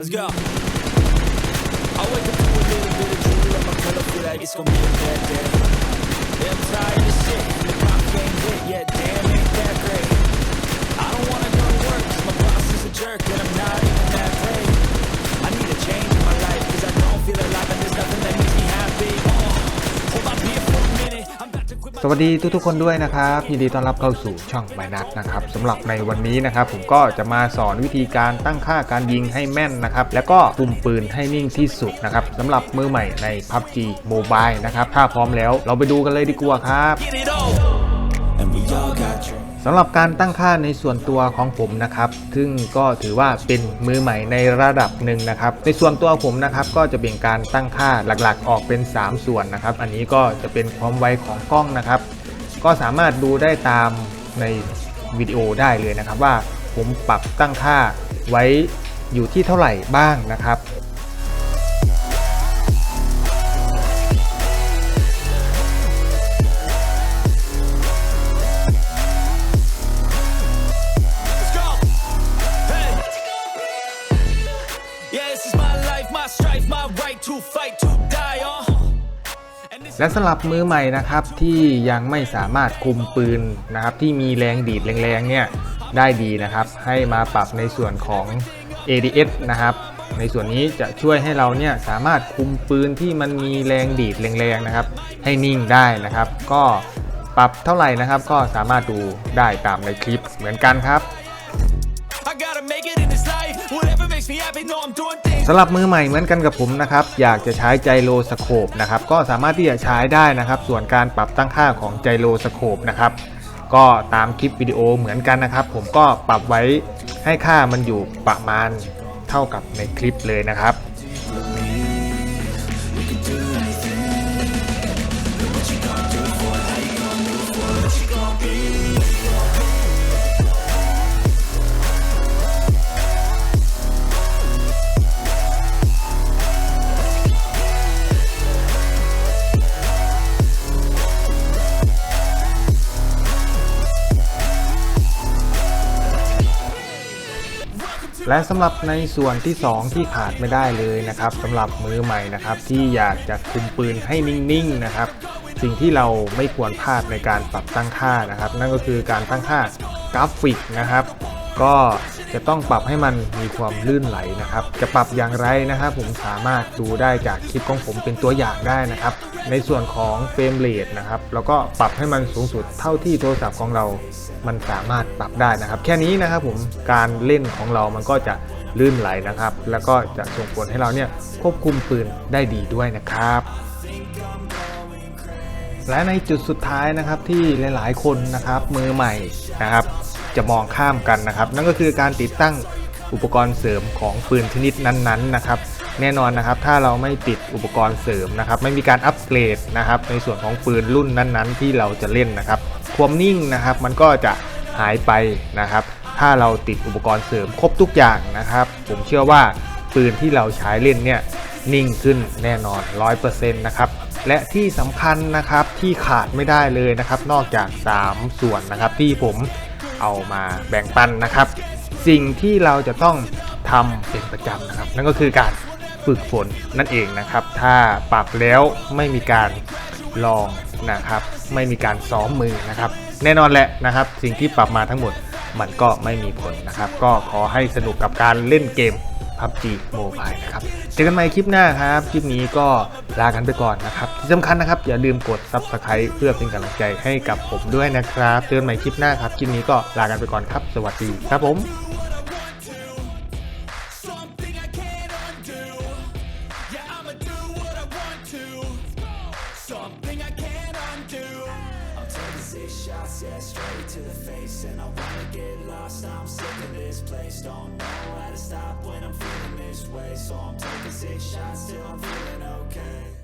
Let's go. I wake up to a little bit of color feel like it's gonna be a bad day. I'm tired of shit. สวัสดีทุกๆคนด้วยนะครับยินดีต้อนรับเข้าสู่ช่องไมนัทนะครับสำหรับในวันนี้นะครับผมก็จะมาสอนวิธีการตั้งค่าการยิงให้แม่นนะครับแล้วก็ปุ่มปืนให้นิ่งที่สุดนะครับสำหรับมือใหม่ใน PUBG Mobile นะครับถ้าพร้อมแล้วเราไปดูกันเลยดีกว่าครับ And we all got dreams. สำหรับการตั้งค่าในส่วนตัวของผมนะครับ ซึ่งก็ถือว่าเป็นมือใหม่ในระดับหนึ่งนะครับ ในส่วนตัวผมนะครับก็จะเป็นการตั้งค่าหลักๆ ออกเป็น 3 ส่วนนะครับ อันนี้ก็จะเป็นความไวของกล้องนะครับ ก็สามารถดูได้ตามในวิดีโอได้เลยนะครับว่าผมปรับตั้งค่าไว้อยู่ที่เท่าไหร่บ้างนะครับ และสำหรับมือใหม่นะครับที่ยังไม่สามารถคุมปืนนะครับที่มีแรงดีดแรงๆเนี่ยได้ดีนะครับ ให้มาปรับในส่วนของ ADS นะครับ ในส่วนนี้จะช่วยให้เราเนี่ยสามารถคุมปืนที่มันมีแรงดีดแรงๆนะครับ ให้นิ่งได้นะครับ ก็ปรับเท่าไหร่นะครับก็สามารถดูได้ตามในคลิปเหมือนกันครับ สำหรับมือใหม่เหมือนกันกับผมนะครับ อยากจะใช้ไจโรสโคปนะครับ ก็สามารถที่จะใช้ได้นะครับ ส่วนการปรับตั้งค่าของไจโรสโคปนะครับ ก็ตามคลิปวิดีโอเหมือนกันนะครับ ผมก็ปรับไว้ให้ค่ามันอยู่ประมาณเท่ากับในคลิปเลยนะครับ และสำหรับในส่วนที่ 2 ที่ขาดไม่ได้เลยนะครับสำหรับมือใหม่นะครับที่อยากจะคุมปืนให้นิ่งๆนะครับ สิ่งที่เราไม่ควรพลาดในการปรับตั้งค่านะครับ นั่นก็คือการตั้งค่ากราฟิกนะครับ ก็จะต้องปรับให้มันมีความลื่นไหลนะครับ จะปรับอย่างไรนะครับ ผมสามารถดูได้จากคลิปของผมเป็นตัวอย่างได้นะครับ ในส่วนของเฟรมเรทนะครับ แล้วก็ปรับให้มันสูงสุดเท่าที่โทรศัพท์ของเรา มันสามารถปรับได้นะครับ แค่นี้นะครับผมการเล่นของเรามันก็จะลื่นไหลนะครับ แล้วก็จะส่งผลให้เราเนี่ยควบคุมปืนได้ดีด้วยนะครับและในจุดสุดท้ายนะครับที่หลายๆ คนนะครับมือใหม่นะครับ จะมองข้ามกันนะครับ นั่นก็คือการติดตั้งอุปกรณ์เสริมของปืนชนิดนั้นๆนะครับ แน่นอนนะครับ ถ้าเราไม่ติดอุปกรณ์เสริมนะครับ ไม่มีการอัปเกรดนะครับ ในส่วนของปืนรุ่นนั้นๆ ที่เราจะเล่นนะครับ ความนิ่งนะครับ มันก็จะหายไปนะครับ ถ้าเราติดอุปกรณ์เสริมครบทุกอย่างนะครับ ผมเชื่อว่าปืนที่เราใช้เล่นเนี่ยนิ่งขึ้นแน่นอน 100%นะครับ และที่สำคัญนะครับที่ขาดไม่ได้เลยนะครับ นอกจาก 3 ส่วนนะครับที่ผมเอามาแบ่งปันนะครับ สิ่งที่เราจะต้องทำเป็นประจำนะครับ นั่นก็คือการ ฝึกฝนนั่นเองนะครับ ถ้าปรับแล้วไม่มีการลองนะครับ ไม่มีการซ้อมมือนะครับ แน่นอนแหละนะครับ สิ่งที่ปรับมาทั้งหมดมันก็ไม่มีผลนะครับ ก็ขอให้สนุกกับการเล่นเกม PUBG Mobile นะครับ เจอกันใหม่คลิปหน้าครับ คลิปนี้ก็ลากันไปก่อนนะครับ ที่สำคัญนะครับ อย่าลืมกด Subscribe เพื่อเป็นกำลังใจให้กับผมด้วยนะครับ เจอกันใหม่คลิปหน้าครับ คลิปนี้ก็ลากันไปก่อนครับ สวัสดีครับผม shots, yeah, straight to the face. And I wanna get lost, I'm sick of this place. Don't know how to stop when I'm feeling this way. So I'm taking six shots till I'm feeling okay.